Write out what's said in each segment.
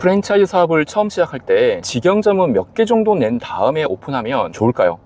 프랜차이즈 사업을 처음 시작할 때 직영점은 몇 개 정도 낸 다음에 오픈하면 좋을까요?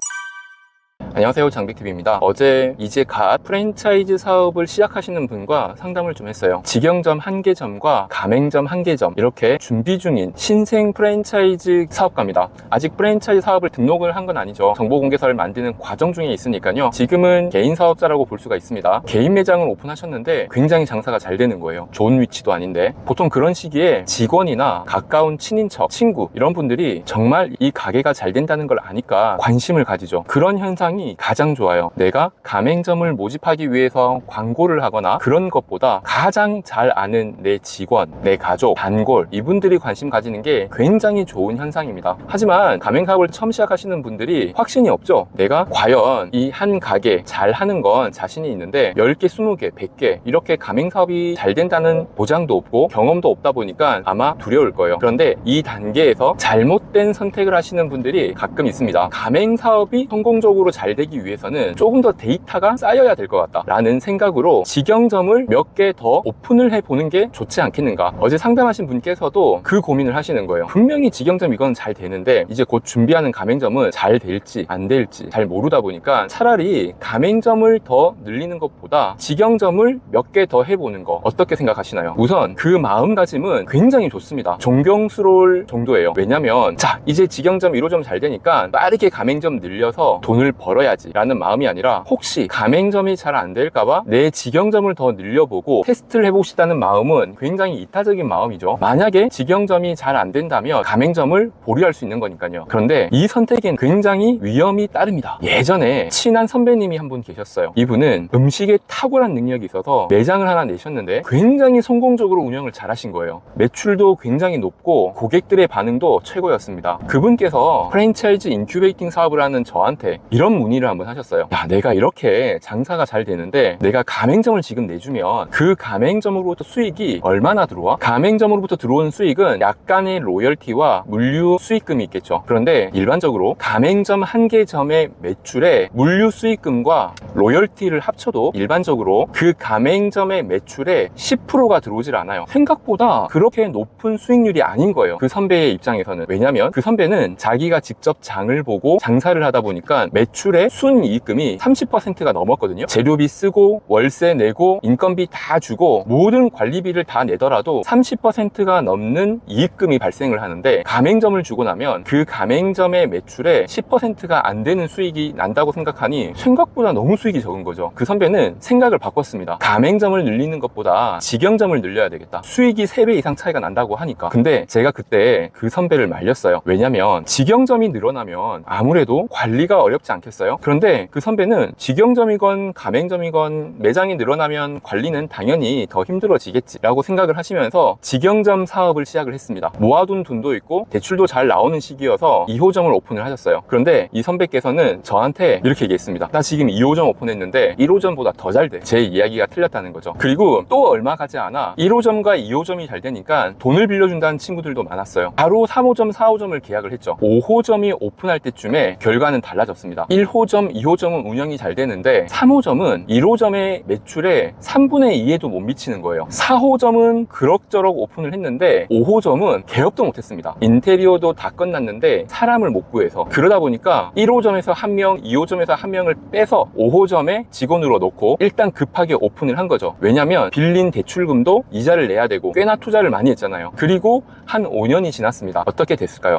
안녕하세요. 장백TV입니다. 어제 이제 갓 프랜차이즈 사업을 시작하시는 분과 상담을 좀 했어요. 직영점 한 개점과 가맹점 한 개점 이렇게 준비 중인 신생 프랜차이즈 사업가입니다. 아직 프랜차이즈 사업을 등록을 한 건 아니죠. 정보공개서를 만드는 과정 중에 있으니까요. 지금은 개인 사업자라고 볼 수가 있습니다. 개인 매장을 오픈하셨는데 굉장히 장사가 잘 되는 거예요. 좋은 위치도 아닌데. 보통 그런 시기에 직원이나 가까운 친인척 친구 이런 분들이 정말 이 가게가 잘 된다는 걸 아니까 관심을 가지죠. 그런 현상이 가장 좋아요. 내가 가맹점을 모집하기 위해서 광고를 하거나 그런 것보다 가장 잘 아는 내 직원, 내 가족, 단골 이분들이 관심 가지는 게 굉장히 좋은 현상입니다. 하지만 가맹 사업을 처음 시작하시는 분들이 확신이 없죠. 내가 과연 이 한 가게 잘 하는 건 자신이 있는데 10개, 20개, 100개 이렇게 가맹 사업이 잘 된다는 보장도 없고 경험도 없다 보니까 아마 두려울 거예요. 그런데 이 단계에서 잘못된 선택을 하시는 분들이 가끔 있습니다. 가맹 사업이 성공적으로 잘 되기 위해서는 조금 더 데이터가 쌓여야 될 것 같다. 라는 생각으로 직영점을 몇 개 더 오픈을 해보는 게 좋지 않겠는가. 어제 상담하신 분께서도 그 고민을 하시는 거예요. 분명히 직영점 이건 잘 되는데 이제 곧 준비하는 가맹점은 잘 될지 안 될지 잘 모르다 보니까 차라리 가맹점을 더 늘리는 것보다 직영점을 몇 개 더 해보는 거 어떻게 생각하시나요? 우선 그 마음가짐은 굉장히 좋습니다. 존경스러울 정도예요. 왜냐면 자 이제 직영점 1호점 잘 되니까 빠르게 가맹점 늘려서 돈을 벌어야 지 라는 마음이 아니라 혹시 가맹점이 잘 안 될까봐 내 직영점을 더 늘려보고 테스트를 해보고 싶다는 마음은 굉장히 이타적인 마음이죠. 만약에 직영점이 잘 안 된다면 가맹점을 보류할 수 있는 거니까요. 그런데 이 선택엔 굉장히 위험이 따릅니다. 예전에 친한 선배님이 한 분 계셨어요. 이분은 음식에 탁월한 능력이 있어서 매장을 하나 내셨는데 굉장히 성공적으로 운영을 잘 하신 거예요. 매출도 굉장히 높고 고객들의 반응도 최고였습니다. 그분께서 프랜차이즈 인큐베이팅 사업을 하는 저한테 이런 문의 를 한번 하셨어요. 야 내가 이렇게 장사가 잘 되는데 내가 가맹점을 지금 내주면 그 가맹점으로부터 수익이 얼마나 들어와? 가맹점으로부터 들어오는 수익은 약간의 로열티와 물류 수익금이 있겠죠. 그런데 일반적으로 가맹점 한 개 점의 매출에 물류 수익금과 로열티를 합쳐도 일반적으로 그 가맹점의 매출의 10%가 들어오질 않아요. 생각보다 그렇게 높은 수익률이 아닌 거예요. 그 선배의 입장에서는. 왜냐면 그 선배는 자기가 직접 장을 보고 장사를 하다 보니까 매출 의 순이익금이 30%가 넘었거든요. 재료비 쓰고 월세 내고 인건비 다 주고 모든 관리비를 다 내더라도 30%가 넘는 이익금이 발생을 하는데 가맹점을 주고 나면 그 가맹점의 매출의 10%가 안 되는 수익이 난다고 생각하니 생각보다 너무 수익이 적은 거죠. 그 선배는 생각을 바꿨습니다. 가맹점을 늘리는 것보다 직영점을 늘려야 되겠다. 수익이 3배 이상 차이가 난다고 하니까. 근데 제가 그때 그 선배를 말렸어요. 왜냐면 직영점이 늘어나면 아무래도 관리가 어렵지 않겠어요 그런데 그 선배는 직영점이건 가맹점이건 매장이 늘어나면 관리는 당연히 더 힘들어지겠지 라고 생각을 하시면서 직영점 사업을 시작을 했습니다. 모아둔 돈도 있고 대출도 잘 나오는 시기여서 2호점을 오픈을 하셨어요. 그런데 이 선배께서는 저한테 이렇게 얘기했습니다 나 지금 2호점 오픈했는데 1호점보다 더 잘 돼. 제 이야기가 틀렸다는 거죠. 그리고 또 얼마 가지 않아 1호점과 2호점이 잘 되니까 돈을 빌려준다는 친구들도 많았어요. 바로 3호점 4호점을 계약을 했죠. 5호점이 오픈할 때쯤에 결과는 달라졌습니다. 1호 점 2호점은 운영이 잘 되는데 3호점은 1호점의 매출의 3분의 2에도 못 미치는 거예요. 4호점은 그럭저럭 오픈을 했는데 5호점은 개업도 못했습니다. 인테리어도 다 끝났는데 사람을 못 구해서. 그러다 보니까 1호점에서 한 명, 2호점에서 한 명을 빼서 5호점에 직원으로 놓고 일단 급하게 오픈을 한 거죠. 왜냐면 빌린 대출금도 이자를 내야 되고 꽤나 투자를 많이 했잖아요. 그리고 한 5년이 지났습니다. 어떻게 됐을까요?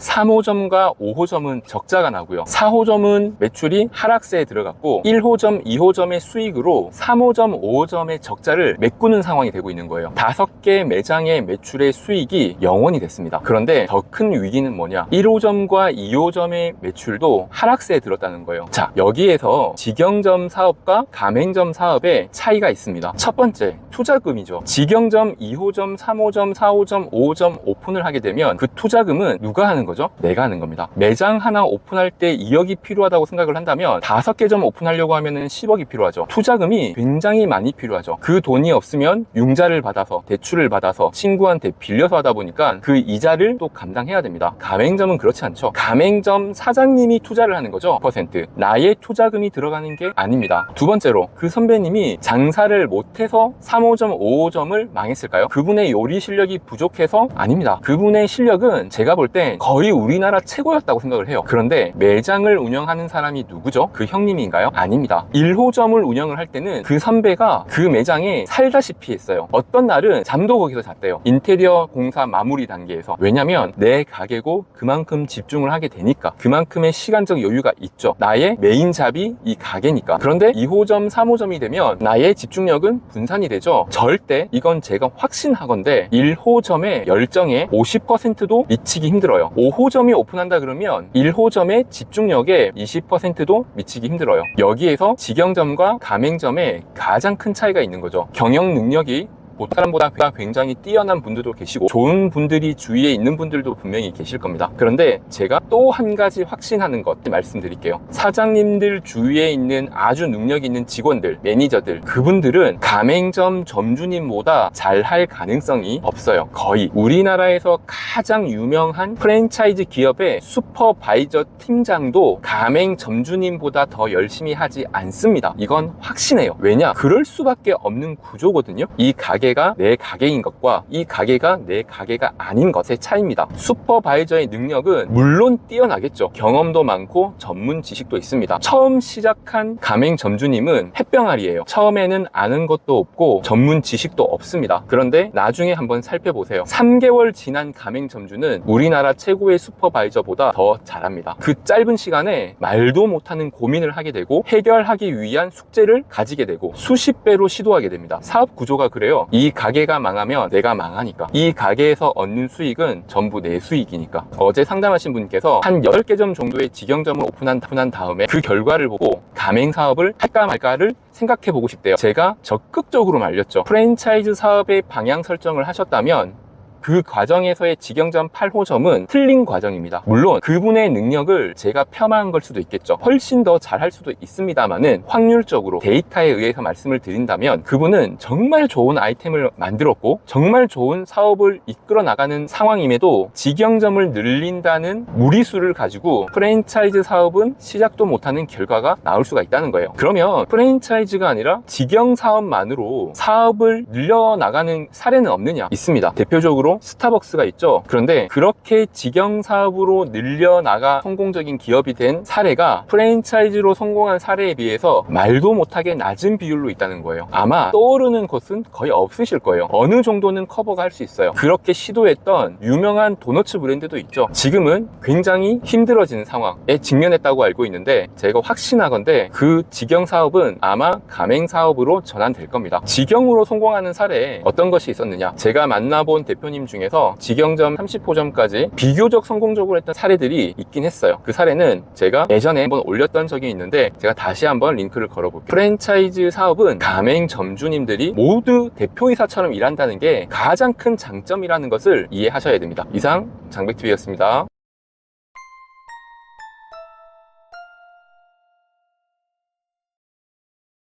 3호점과 5호점은 적자가 나고요. 4호점은 매출이 하락세에 들어갔고 1호점, 2호점의 수익으로 3호점, 5호점의 적자를 메꾸는 상황이 되고 있는 거예요. 5개 매장의 매출의 수익이 0원이 됐습니다. 그런데 더 큰 위기는 뭐냐? 1호점과 2호점의 매출도 하락세에 들었다는 거예요. 자 여기에서 직영점 사업과 가맹점 사업의 차이가 있습니다. 첫 번째 투자금이죠. 직영점 2호점, 3호점, 4호점, 5호점 오픈을 하게 되면 그 투자금은 누가 하는 거 죠? 내가 하는 겁니다. 매장 하나 오픈할 때 2억이 필요하다고 생각을 한다면 다섯 개점 오픈하려고 하면 은 10억이 필요하죠. 투자금이 굉장히 많이 필요하죠. 그 돈이 없으면 융자를 받아서 대출을 받아서 친구한테 빌려서 하다 보니까 그 이자를 또 감당해야 됩니다. 가맹점은 그렇지 않죠. 가맹점 사장님이 투자를 하는 거죠. 퍼센트. 나의 투자금이 들어가는 게 아닙니다. 두 번째로 그 선배님이 장사를 못해서 3호점, 5호점을 망했을까요? 그분의 요리 실력이 부족해서 아닙니다. 그분의 실력은 제가 볼때 거의 우리나라 최고였다고 생각을 해요. 그런데 매장을 운영하는 사람이 누구죠? 그 형님인가요? 아닙니다. 1호점을 운영을 할 때는 그 선배가 그 매장에 살다시피 했어요. 어떤 날은 잠도 거기서 잤대요. 인테리어 공사 마무리 단계에서. 왜냐면 내 가게고 그만큼 집중을 하게 되니까. 그만큼의 시간적 여유가 있죠. 나의 메인 잡이 이 가게니까. 그런데 2호점, 3호점이 되면 나의 집중력은 분산이 되죠. 절대 이건 제가 확신하건데 1호점의 열정에 50%도 미치기 힘들어요. 5호점이 오픈한다 그러면 1호점의 집중력에 20%도 미치기 힘들어요. 여기에서 직영점과 가맹점에 가장 큰 차이가 있는 거죠. 경영 능력이 보통 사람보다 굉장히 뛰어난 분들도 계시고 좋은 분들이 주위에 있는 분들도 분명히 계실 겁니다. 그런데 제가 또 한 가지 확신하는 것 말씀드릴게요. 사장님들 주위에 있는 아주 능력 있는 직원들, 매니저들 그분들은 가맹점 점주님보다 잘할 가능성이 없어요. 거의 우리나라에서 가장 유명한 프랜차이즈 기업의 슈퍼바이저 팀장도 가맹 점주님보다 더 열심히 하지 않습니다. 이건 확신해요. 왜냐? 그럴 수밖에 없는 구조거든요. 이 가게 가 내 가게인 것과 이 가게가 내 가게가 아닌 것의 차이입니다. 슈퍼바이저의 능력은 물론 뛰어나겠죠. 경험도 많고 전문 지식도 있습니다. 처음 시작한 가맹 점주님은 햇병아리예요. 처음에는 아는 것도 없고 전문 지식도 없습니다. 그런데 나중에 한번 살펴보세요. 3개월 지난 가맹 점주는 우리나라 최고의 슈퍼바이저보다 더 잘합니다. 그 짧은 시간에 말도 못하는 고민을 하게 되고 해결하기 위한 숙제를 가지게 되고 수십 배로 시도하게 됩니다. 사업 구조가 그래요. 이 가게가 망하면 내가 망하니까. 이 가게에서 얻는 수익은 전부 내 수익이니까. 어제 상담하신 분께서 한 10개점 정도의 직영점을 오픈한, 오픈한 다음에 그 결과를 보고 가맹 사업을 할까 말까를 생각해 보고 싶대요. 제가 적극적으로 말렸죠. 프랜차이즈 사업의 방향 설정을 하셨다면 그 과정에서의 직영점 8호점은 틀린 과정입니다. 물론 그분의 능력을 제가 폄하한 걸 수도 있겠죠. 훨씬 더 잘할 수도 있습니다만은 확률적으로 데이터에 의해서 말씀을 드린다면 그분은 정말 좋은 아이템을 만들었고 정말 좋은 사업을 이끌어 나가는 상황임에도 직영점을 늘린다는 무리수를 가지고 프랜차이즈 사업은 시작도 못하는 결과가 나올 수가 있다는 거예요. 그러면 프랜차이즈가 아니라 직영 사업만으로 사업을 늘려나가는 사례는 없느냐? 있습니다. 대표적으로 스타벅스가 있죠. 그런데 그렇게 직영 사업으로 늘려나가 성공적인 기업이 된 사례가 프랜차이즈로 성공한 사례에 비해서 말도 못하게 낮은 비율로 있다는 거예요. 아마 떠오르는 것은 거의 없으실 거예요. 어느 정도는 커버가 할 수 있어요. 그렇게 시도했던 유명한 도너츠 브랜드도 있죠. 지금은 굉장히 힘들어지는 상황에 직면했다고 알고 있는데 제가 확신하건데 그 직영 사업은 아마 가맹 사업으로 전환될 겁니다. 직영으로 성공하는 사례에 어떤 것이 있었느냐? 제가 만나본 대표 님 중에서 직영점 30호점까지 비교적 성공적으로 했던 사례들이 있긴 했어요. 그 사례는 제가 예전에 한번 올렸던 적이 있는데 제가 다시 한번 링크를 걸어볼게요. 프랜차이즈 사업은 가맹 점주님들이 모두 대표이사처럼 일한다는 게 가장 큰 장점이라는 것을 이해하셔야 됩니다. 이상 장백TV였습니다.